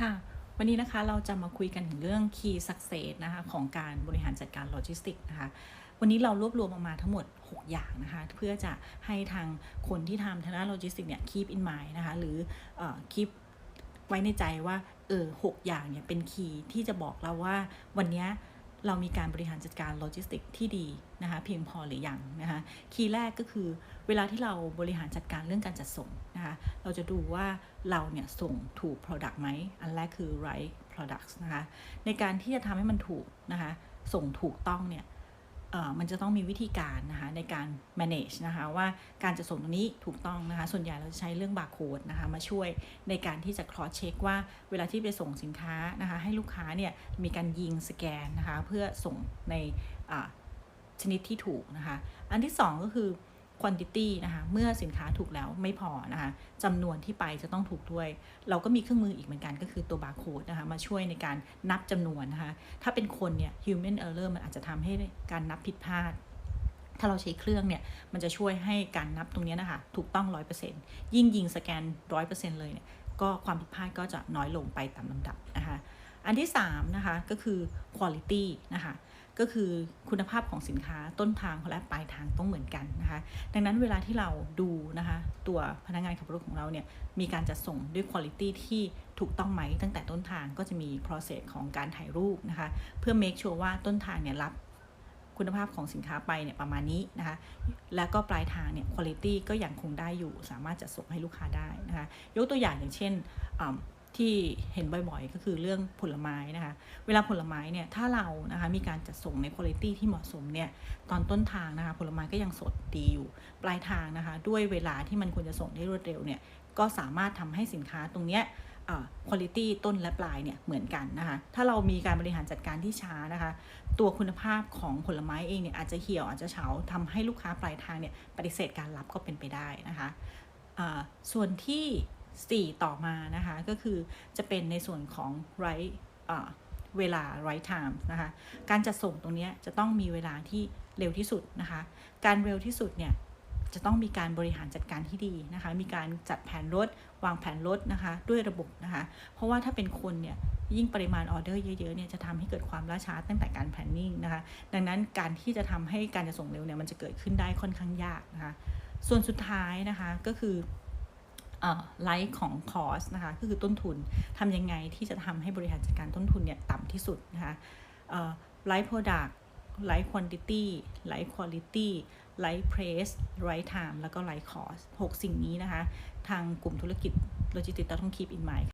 ค่ะ วันนี้นะคะเราจะมาคุยกันถึงเรื่อง Key Success นะคะของการบริหารจัดการโลจิสติกนะคะวันนี้เรารวบรวมออกมาทั้งหมด 6 อย่างนะคะ เพื่อจะให้ทางคนที่ทำทางด้านโลจิสติกเนี่ย keep in mind นะคะ หรืออ keep ไว้ในใจว่าเออหกอย่างเนี่ยเป็นคีย์ที่จะบอกเราว่าวันนี้เรามีการบริหารจัดการโลจิสติกที่ดีนะคะเพียงพอหรือยังนะคะคีย์แรกก็คือเวลาที่เราบริหารจัดการเรื่องการจัดส่ง นะคะ เราจะดูว่าเราเนี่ยส่งถูก Product ไหม อันแรกคือ right products นะคะ ในการที่จะทำให้มันถูกนะคะ ส่งถูกต้องเนี่ยมันจะต้องมีวิธีการนะคะในการ manage นะคะว่าการจะส่งตรงนี้ถูกต้องนะคะ ส่วนใหญ่เราจะใช้เรื่องบาร์โค้ดนะคะมาช่วยในการที่จะ cross check ว่าเวลาที่ไปส่งสินค้านะคะให้ลูกค้าเนี่ยมีการยิงสแกนนะคะเพื่อส่งในชนิดที่ถูกนะคะ อันที่ 2 ก็คือ quantity นะคะเมื่อสินค้าถูกแล้วไม่พอนะคะจำนวนที่ไปจะต้องถูกด้วย เราก็มีเครื่องมืออีกเหมือนกันก็คือตัวบาร์โค้ดนะคะมาช่วยในการนับจำนวนนะคะถ้าเป็นคนเนี่ย human error มันอาจจะทำให้การนับผิดพลาดถ้าเราใช้เครื่องเนี่ย มันจะช่วยให้การนับตรงนี้นะคะ ถูกต้อง 100%ยิ่งยิงสแกน 100%เลยเนี่ย ก็ความผิดพลาดก็จะน้อยลงไปตามลำดับนะคะ อันที่3นะคะก็คือ quality นะคะก็คือคุณภาพของสินค้าต้นทางและปลายทางต้องเหมือนกันนะคะ ดังนั้นเวลาที่เราดูนะคะ ตัวพนักงานขับรถของเราเนี่ยมีการจัดส่งด้วยคุณภาพที่ถูกต้องไหมตั้งแต่ต้นทางก็จะมี process ของการถ่ายรูปนะคะ เพื่อ make sure ว่าต้นทางเนี่ยรับคุณภาพของสินค้าไปเนี่ยประมาณนี้นะคะ แล้วก็ปลายทางเนี่ยคุณภาพก็ยังคงได้อยู่ สามารถจะส่งให้ลูกค้าได้นะคะ ยกตัวอย่างอย่างเช่น ที่เห็นบ่อยๆ ก็คือเรื่องผลไม้นะคะ เวลาผลไม้เนี่ย ถ้าเรานะคะมีการจัดส่งในคุณภาพที่เหมาะสมเนี่ย ตอนต้นทางนะคะ ผลไม้ก็ยังสดดีอยู่ ปลายทางนะคะ ด้วยเวลาที่มันควรจะส่งได้รวดเร็วเนี่ย ก็สามารถทำให้สินค้าตรงเนี้ยคุณภาพต้นและปลายเนี่ยเหมือนกันนะคะ ถ้าเรามีการบริหารจัดการที่ช้านะคะ ตัวคุณภาพของผลไม้เองเนี่ยอาจจะเหี่ยวอาจจะเฉาทำให้ลูกค้าปลายทางเนี่ยปฏิเสธการรับก็เป็นไปได้นะคะส่วนที่ 4 ต่อมานะคะ ก็คือจะเป็นในส่วนของ right เวลา right time นะคะ การจัดส่งตรงนี้จะต้องมีเวลาที่เร็วที่สุดนะคะ การเร็วที่สุดเนี่ยจะต้องมีการบริหารจัดการที่ดีนะคะ มีการจัดแผนรถ วางแผนรถนะคะ ด้วยระบบนะคะ เพราะว่าถ้าเป็นคนเนี่ย ยิ่งปริมาณออเดอร์เยอะๆเนี่ย จะทำให้เกิดความล่าช้าตั้งแต่การแพลนนิ่งนะคะ ดังนั้นการที่จะทำให้การจะส่งเร็วเนี่ย มันจะเกิดขึ้นได้ค่อนข้างยากนะคะ ส่วนสุดท้ายนะคะ ก็คือ ไลฟ์ของคอสนะคะก็คือต้นทุนทำยังไงที่จะทำให้บริหารจัดการต้นทุนเนี่ยต่ำที่สุดนะคะไลฟ์โปรดักต์ไลฟ์ควอนติตี้ไลฟ์คุณลิตี้ไลฟ์เพรสไลฟ์ไทม์แล้วก็ไลฟ์คอสหกสิ่งนี้นะคะ ทางกลุ่มธุรกิจโลจิสติกส์ต้องคีบอินไม